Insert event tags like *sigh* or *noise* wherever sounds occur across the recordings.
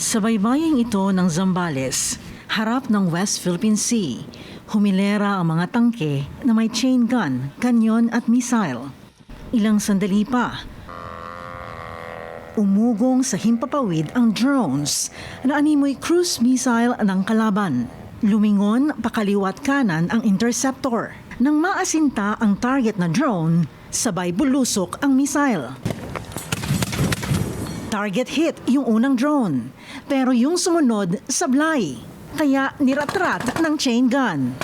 Sa baybaying ito ng Zambales, harap ng West Philippine Sea, humilera ang mga tangke na may chain gun, kanyon at missile. Ilang sandali pa, umugong sa himpapawid ang drones na animoy cruise missile ng kalaban. Lumingon pakaliwat kanan ang interceptor. Nang maasinta ang target na drone, sabay bulusok ang missile. Target hit yung unang drone, pero yung sumunod sablay. Kaya niratrat ng chain gun.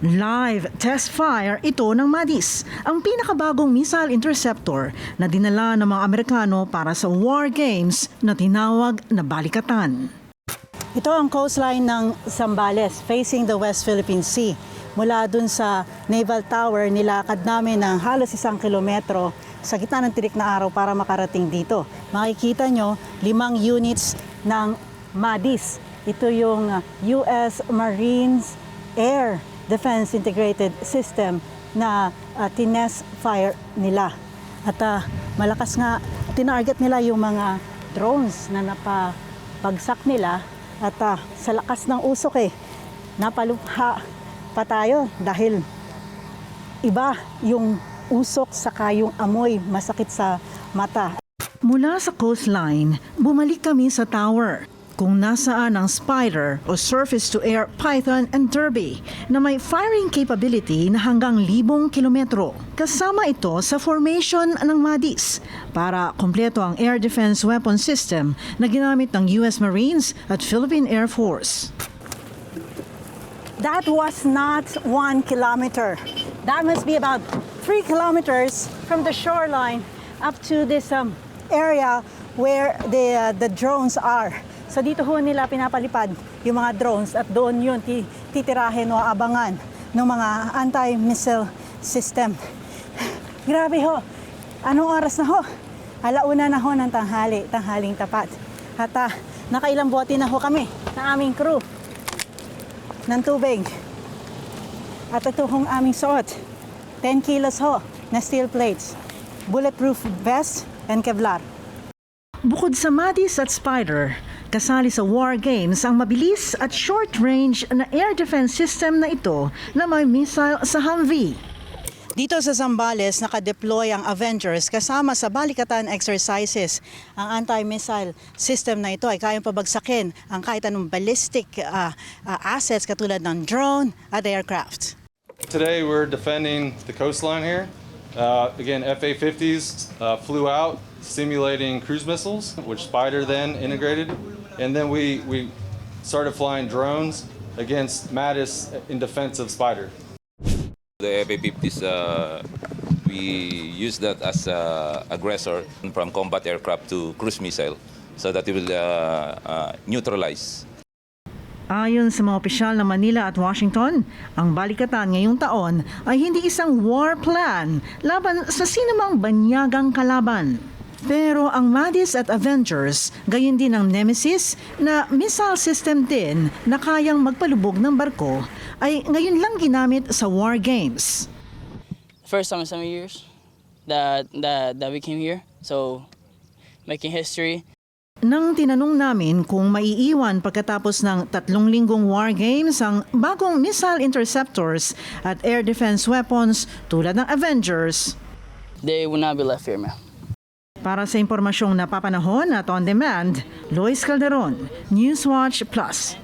Live test fire ito ng MADIS, ang pinakabagong missile interceptor na dinala ng mga Amerikano para sa war games na tinawag na balikatan. Ito ang coastline ng Zambales facing the West Philippine Sea. Mula dun sa Naval Tower, nilakad namin ng halos isang kilometro sa gitna ng tirik na araw para makarating dito. Makikita nyo, limang units ng MADIS. Ito yung US Marines Air Defense Integrated System na uh, tines fire nila. At uh, malakas nga, tinarget nila yung mga drones na napabagsak nila at uh, sa lakas ng usok eh, napalupha pa tayo dahil iba yung usok saka yung amoy masakit sa mata. Mula sa coastline, bumalik kami sa tower kung nasaan ang Spider o Surface-to-Air Python and Derby na may firing capability na hanggang libong kilometro. Kasama ito sa formation ng MADIS para kompleto ang air defense weapon system na ginamit ng US Marines at Philippine Air Force. That was not one kilometer. That must be about three kilometers from the shoreline up to this um, area where the, uh, the drones are. So dito ho nila pinapalipad yung mga drones at doon yun ti- titirahin o abangan ng mga anti-missile system. *laughs* Grabe ho. Anong oras na ho? Alauna na ho ng tanghali, tanghaling tapat. At uh, nakailang bote na ho kami ng aming crew ng tubig. At ito hong aming suot. 10 kilos ho na steel plates, bulletproof vest, and Kevlar. Bukod sa Madis at Spider, kasali sa war games ang mabilis at short-range na air defense system na ito na may missile sa Humvee. Dito sa Zambales, nakadeploy ang Avengers kasama sa balikatan exercises. Ang anti-missile system na ito ay kayang pabagsakin ang kahit anong ballistic ah, ah, assets katulad ng drone at aircraft. Today we're defending the coastline here. Uh, again, FA-50s uh, flew out simulating cruise missiles, which Spider then integrated, and then we we started flying drones against Mattis in defense of Spider. The FA-50s, uh, we use that as an aggressor from combat aircraft to cruise missile so that it will uh, uh, neutralize Ayon sa mga opisyal ng Manila at Washington, ang balikatan ngayong taon ay hindi isang war plan laban sa sinumang banyagang kalaban. Pero ang MADIS at Avengers, gayon din ang Nemesis na missile system din na kayang magpalubog ng barko, ay ngayon lang ginamit sa war games. first time in many years that that that we came here. So making history. Nang tinanong namin kung maiiwan pagkatapos ng tatlong linggong war games ang bagong missile interceptors at air defense weapons tulad ng Avengers, They will not be left here, man. Para sa impormasyong napapanahon at on demand, Lois Calderon, Newswatch Plus.